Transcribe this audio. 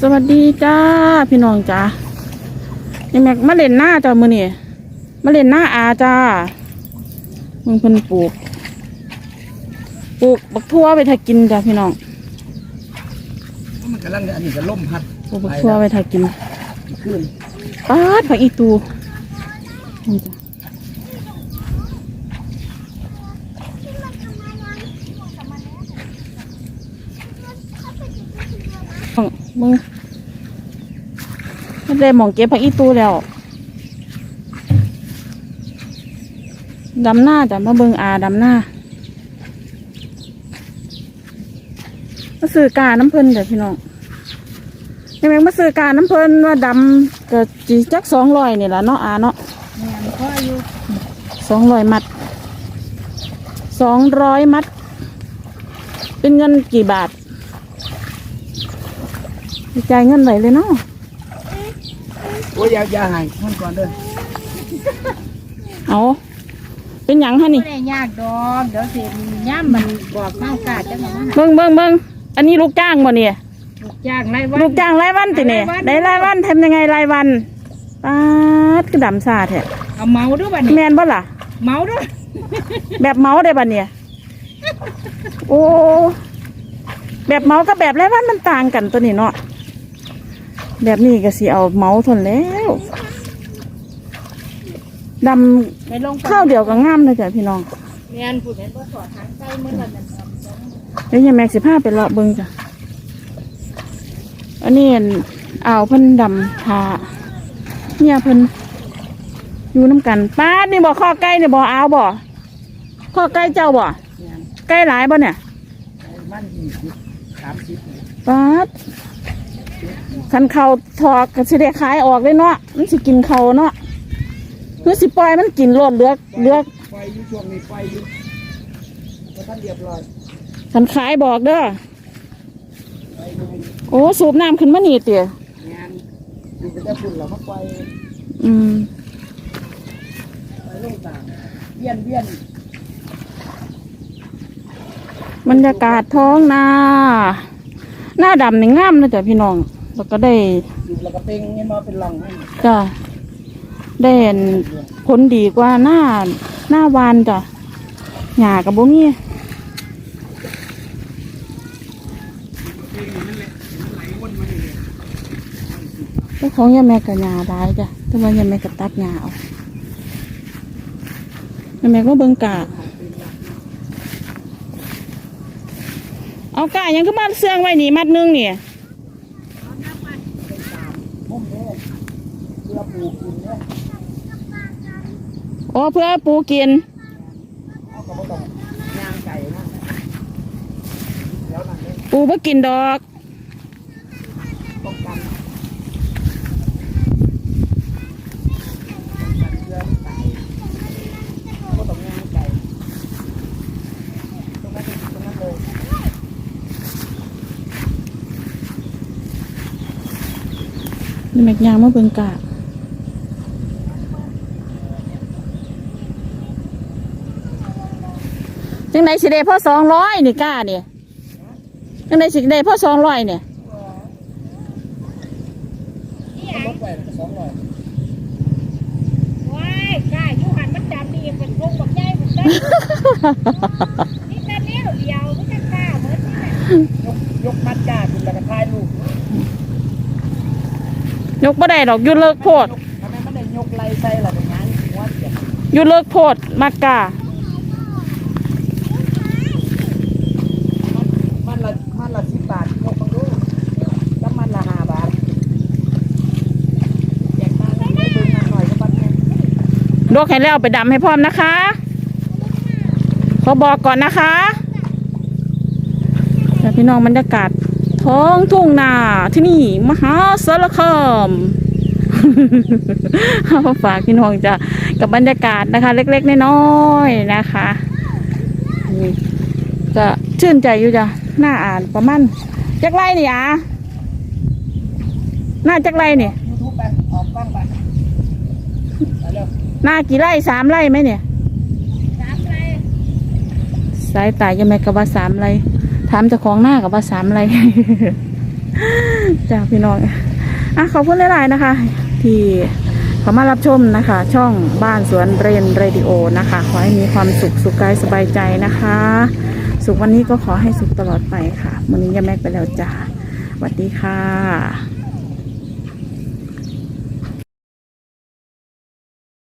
สวัสดีจ้าพี่น้องจ้านี่แม็กมาเล่นหน้าจ้ามือนี่มาเล่นหน้าอาจ้ามึงเพิ่นปลูก ปลูกบักทั่วไปถ้ากินจ้าพี่น้องมันกำลังอันนี้ก็ล่มพัดปลูกบักทั่วไปถ้ากินขึ้นปาดผักอีตูนี่จ้ะมึงไม่ได้มองเก็บผักอีตูแล้วดำหน้าจ้ะมาเบิงอาดำหน้ามาซื้อกาน้ำเพิ่นเดี๋ยวพี่น้องยังไงมาซื้อการน้ำเพลินว่าดำก็จีจักสองร้อยนี่แหละเนาะอาเนาะแม่นพ่ออยู่สองร้อยมัดสองร้อยมัด เป็นเงินกี่บาท จ่ายเงินไหวเลยเนาะโอ้ยอยาอยาใหายมันก่อนเด้อเอาเป็นหยังฮะนี่ ไม่ได้ยากดอกเดี๋ยวสิย่ำมันบอกข้าวกาดจังหวะนั้นเบิ้งเบิ้งเบิ้งอันนี้ลูกจ้างบ่เนี่ย ลูกจ้างไรวะ ลูกจ้างรายวันติเนี่ยได้รายวันทำยังไงรายวันป๊าดกระดำซาแท้เอาเมาด้วยบัดนี้แมนบ่ล่ะ เมาด้วยแบบเมาได้ปะเนี่ย โอ้ แบบเมากับแบบไรวันมันต่างกันตัวนี้เนาะ แบบนี้ก็สิเอาเมาทนแล้วดไปลงำข้าวเดียวก็งามเลยจ้ะพี่น้องแม่นผู้เห็นบ่สอดทางใต้เมื่อนั้นน่ะเดี๋ยวยังแม็กสิพาไปเลาะเบิงจ้ะอันนี้อั่นอ่าวเพิ่นดำทาเนี่ยเพิ่นอยู่น้ำกันป้าดนี่บ่ข้อไก่นี่บ่อ่าวบ่ข้อไก่เจ้าบ่เนี่ยไก่หลายบ่เนี่ย มันยี่สิบสามสิบป๊าด คันเขาทอกก็สิได้ขายออกเลยเนาะมันสิกินเขาเนาะคือสิปล่อยมันกินโลดเลือกเลือกไฟอยู่ช่วงนี้ไฟอยู่บ่ทันเรียบร้อยคันขายบอกเด้อไฟอยู่ในโอ้สูบน้ำขึ้นมานี่เตี๋ยงานอยู่ก็จะพุ่นเรามาไฟอืมไฟลงต่างเบี้ยนเบี้ยนบรรยากาศท้องนา หน้าดำนี่งามนะจ๊ะพี่น้อง แล้วก็ได้อยู่แล้วก็เต็งเห็นมาเป็นหลองจ้ะได้เห็นผลดีกว่าหน้าหน้าวานจ้ะหญ้ากับบ่มีเจ้าของยาแม่กับหญ้าได้จ้ะแต่ว่ายาแม่กับตัดหญ้าเอายาแม่ก็เบิ่งกา เอากายังขึ้นมาเสื่องไว้นี่มัดหนึงนี่มุ่มเด้อเพื่อปลูกกินเนี่ยโอ้เพื่อปูกินเอาก็บ่ต้องย่างไก่นะแล้วนั่นเนี่ยปูบ่กินดอก ป้องกันป้องกันเพื่อไก่ก็ต้องย่างไก่ตรงนั้นตรงนั้นเลย นี่แม็กยางมาเบิ่งกาจังไดสิได้พ่อสองร้อยนี่กาเนี่ยจังไดสิได้พ่อสองร้อยเนี่ยรถไปแล้วก็สองร้อยว้ายกล้าอยู่หันมันจำดีเป็นลงบักใหญ่บักได้นี่แต่เลี้ยวเดียวไม่ใช่กล้าเหมือนนี่แหละยกยกมัดจ้าขึ้นแล้วก็ถ่ายรูปย กบ่ได้ดอกอยุเลิกโพดทำไมมันได้ยกไหลใส่ละเป็นงานหัวเสียอยุเลิกโพดมากกามันละมันละสิบบาทยกมาดูแล้วมันละห้าบาทแจกมาแล้วเดินมาหน่อยก็บัดเนี่ยลวกให้แล้วเอาไปดำให้พร้อมนะคะขอบอกก่อนนะคะแต่พี่น้องบรรยากาศ ท้องทุ่งนาที่นี่ มหาสารคามเอามาฝากพี่น้องจะกับบรรยากาศนะคะ เล็กๆน้อยๆนะคะนี่ก็ชื่นใจอยู่จ้ะหน้าอ่านประมาณจักไรนี่อะหน้าจักไรนี่ยูทูบไปออกกล้องไปไปเร็วหน้ากี่ไร่สามไร่ไหมเนี่ยสามไรสายตายังไงกับว่าสามไร ถามเจ้าของหน้ากับว่าสามไรจ้าพี่น้องอะขอบคุณหลายๆนะคะ ที่เขามารับชมนะคะ ช่องบ้านสวนเรนเรดิโอนะคะ ขอให้มีความสุขสุขกายสบายใจนะคะ สุขวันนี้ก็ขอให้สุขตลอดไปค่ะวันนี้ยาแม็กไปแล้วจ้าสวัสดีค่ะ